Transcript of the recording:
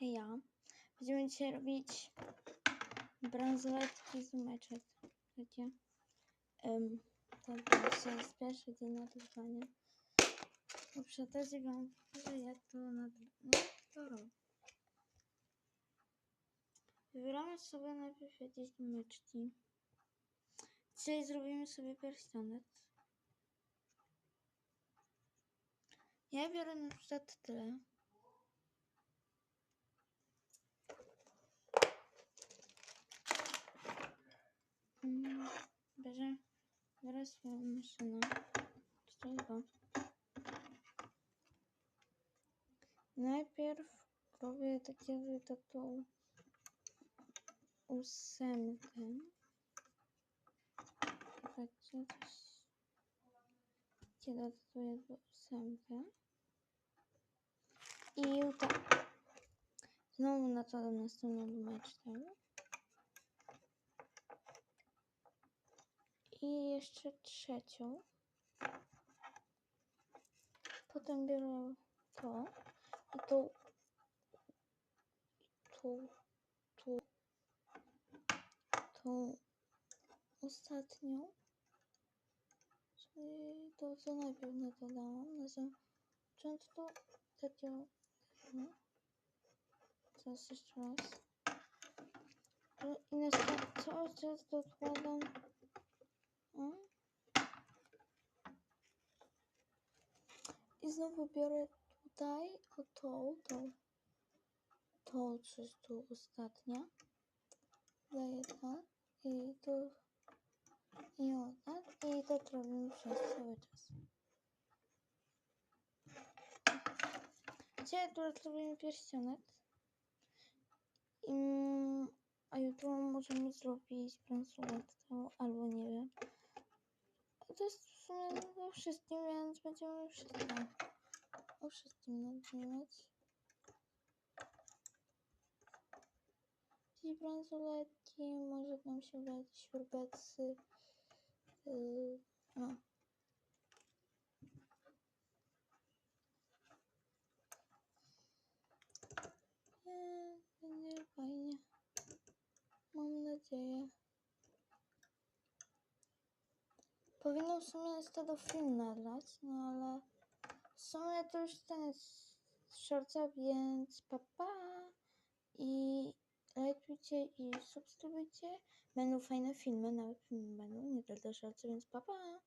ja. Będziemy dzisiaj robić bransoletki z meczet. Wiecie? Um, to będzie jest pierwszy dzień nagrywania. Przy okazji wam pokażę jak to, to robię. Wybieramy sobie najpierw jakieś myczki. Dzisiaj zrobimy sobie pierścionek. Ja biorę na przykład tyle. Сейчас машина. Стрельба. Najpierw robię takie taką ósemkę. Zobaczcie, kiedy dodaję do ósemkę. I tak. Znowu na to następną numer 4. I jeszcze trzecią. Potem biorę to i tą, tą, tą, tą ostatnią. Czyli to, co najpierw dodałam na początku takiego. No. Teraz jeszcze raz. I na cały czas dokładam. I znowu biorę tutaj o tą, tą, tą, co jest tu ostatnia. Daję tak i tu i o tak i tak robimy przez cały czas. Dzisiaj akurat zrobimy pierścionek. I, a jutro możemy zrobić bransoletkę, albo nie wiem. To jest w sumie o wszystkim, więc będziemy wszystko o wszystkim nagrywać. Dziś bransoletki, może nam się udać śrubecy. Yy, no. Powinno w sumie z tego film nagrać, no ale w sumie to już ten jest shortca, więc papa i lajkujcie i subskrybujcie. Będą fajne filmy, nawet filmy będą, nie tylko shortcy, więc papa.